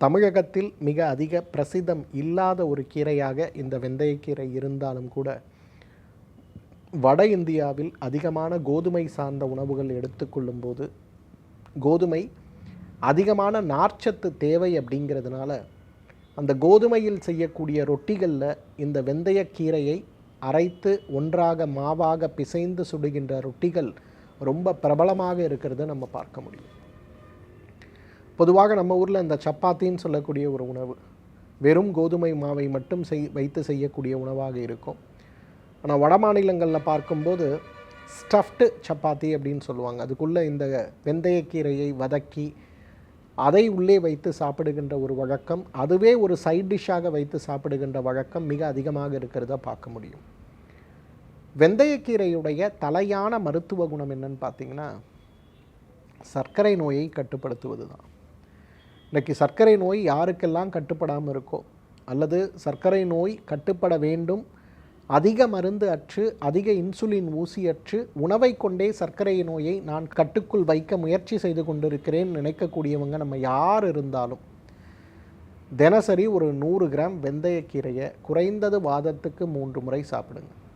தமிழகத்தில் மிக அதிக பிரசித்தம் இல்லாத ஒரு கீரையாக இந்த வெந்தயக்கீரை இருந்தாலும் கூட வட இந்தியாவில் அதிகமான கோதுமை சார்ந்த உணவுகள் எடுத்துக்கொள்ளும் போது கோதுமை அதிகமான நார்ச்சத்து தேவை அப்படிங்கிறதுனால அந்த கோதுமையில் செய்யக்கூடிய ரொட்டிகளில் இந்த வெந்தயக்கீரையை அரைத்து ஒன்றாக மாவாக பிசைந்து சுடுகின்ற ரொட்டிகள் ரொம்ப பிரபலமாக இருக்கிறத நம்ம பார்க்க முடியும். பொதுவாக நம்ம ஊரில் இந்த சப்பாத்தின்னு சொல்லக்கூடிய ஒரு உணவு வெறும் கோதுமை மாவை மட்டும் செய் வைத்து செய்யக்கூடிய உணவாக இருக்கும். ஆனால் வட மாநிலங்களில் பார்க்கும்போது ஸ்டஃப்டு சப்பாத்தி அப்படின்னு சொல்லுவாங்க. அதுக்குள்ளே இந்த வெந்தயக்கீரையை வதக்கி அதை உள்ளே வைத்து சாப்பிடுகின்ற ஒரு வழக்கம் அதுவே ஒரு சைட் டிஷ்ஷாக வைத்து சாப்பிடுகின்ற வழக்கம் மிக அதிகமாக இருக்கிறத பார்க்க முடியும். வெந்தயக்கீரையுடைய தலையான மருத்துவ குணம் என்னன்னு பார்த்தீங்கன்னா சர்க்கரை நோயை கட்டுப்படுத்துவது தான் இன்றைக்கி சர்க்கரை நோய் யாருக்கெல்லாம் கட்டுப்படாமல் இருக்கோ அல்லது சர்க்கரை நோய் கட்டுப்பட வேண்டும் அதிக மருந்து அற்று அதிக இன்சுலின் ஊசி அற்று உணவை கொண்டே சர்க்கரை நோயை நான் கட்டுக்குள் வைக்க முயற்சி செய்து கொண்டிருக்கிறேன் நினைக்கக்கூடியவங்க நம்ம யார் இருந்தாலும் தினசரி ஒரு நூறு கிராம் வெந்தயக்கீரையை குறைந்தது வாதத்துக்கு மூன்று முறை சாப்பிடுங்க.